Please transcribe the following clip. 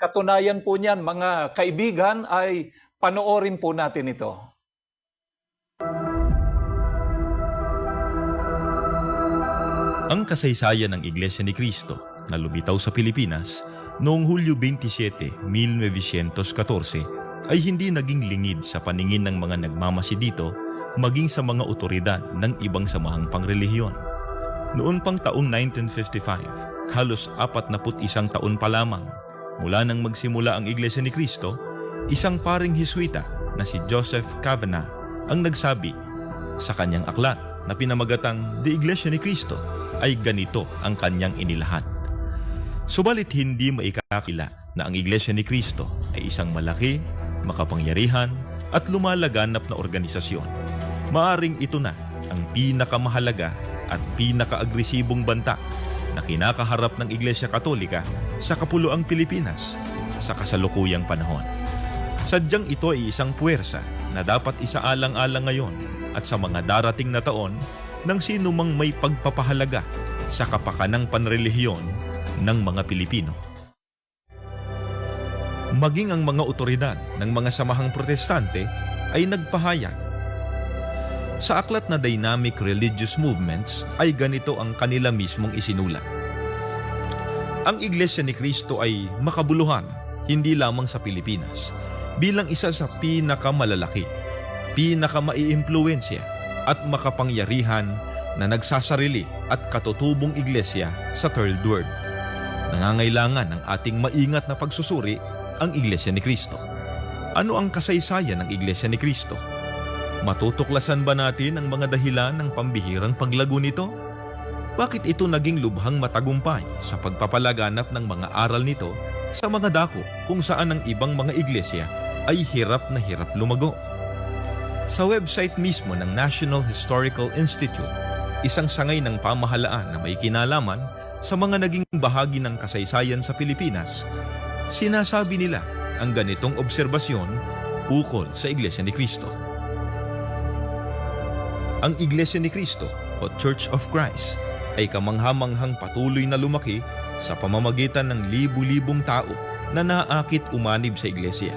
katunayan po niyan, mga kaibigan, ay panoorin po natin ito. Ang kasaysayan ng Iglesia ni Cristo na lumitaw sa Pilipinas noong Hulyo 27, 1914 ay hindi naging lingid sa paningin ng mga nagmamasi dito maging sa mga otoridad ng ibang samahang pangrelihiyon. Noon pang taong 1955, halos 41 taon pa lamang mula nang magsimula ang Iglesia ni Cristo, isang paring Hiswita na si Joseph Cavanagh ang nagsabi sa kanyang aklat na pinamagatang The Iglesia ni Cristo ay ganito ang kanyang inilahat. Subalit hindi maikakila na ang Iglesia ni Cristo ay isang malaki, makapangyarihan at lumalaganap na organisasyon. Maaring ito na ang pinakamahalaga at pinakaagresibong banta na kinakaharap ng Iglesia Katolika sa kapuluang Pilipinas sa kasalukuyang panahon. Sadyang ito ay isang puwersa na dapat isaalang-alang ngayon at sa mga darating na taon ng sino mang may pagpapahalaga sa kapakanang panrelihiyon ng mga Pilipino. Maging ang mga otoridad ng mga samahang protestante ay nagpahayag. Sa aklat na Dynamic Religious Movements ay ganito ang kanila mismong isinulat. Ang Iglesia ni Cristo ay makabuluhan hindi lamang sa Pilipinas bilang isa sa pinakamalalaki, pinakamaiimpluensya at makapangyarihan na nagsasarili at katutubong iglesia sa third world. Nangangailangan ng ating maingat na pagsusuri ang Iglesia ni Cristo. Ano ang kasaysayan ng Iglesia ni Cristo? Matutuklasan ba natin ang mga dahilan ng pambihirang paglago nito? Bakit ito naging lubhang matagumpay sa pagpapalaganap ng mga aral nito sa mga dako kung saan ang ibang mga iglesia ay hirap na hirap lumago? Sa website mismo ng National Historical Institute, isang sangay ng pamahalaan na may kinalaman sa mga naging bahagi ng kasaysayan sa Pilipinas, sinasabi nila ang ganitong obserbasyon ukol sa Iglesia ni Cristo. Ang Iglesia ni Cristo o Church of Christ ay kamanghamanghang patuloy na lumaki sa pamamagitan ng libu-libong tao na naakit umanib sa iglesia.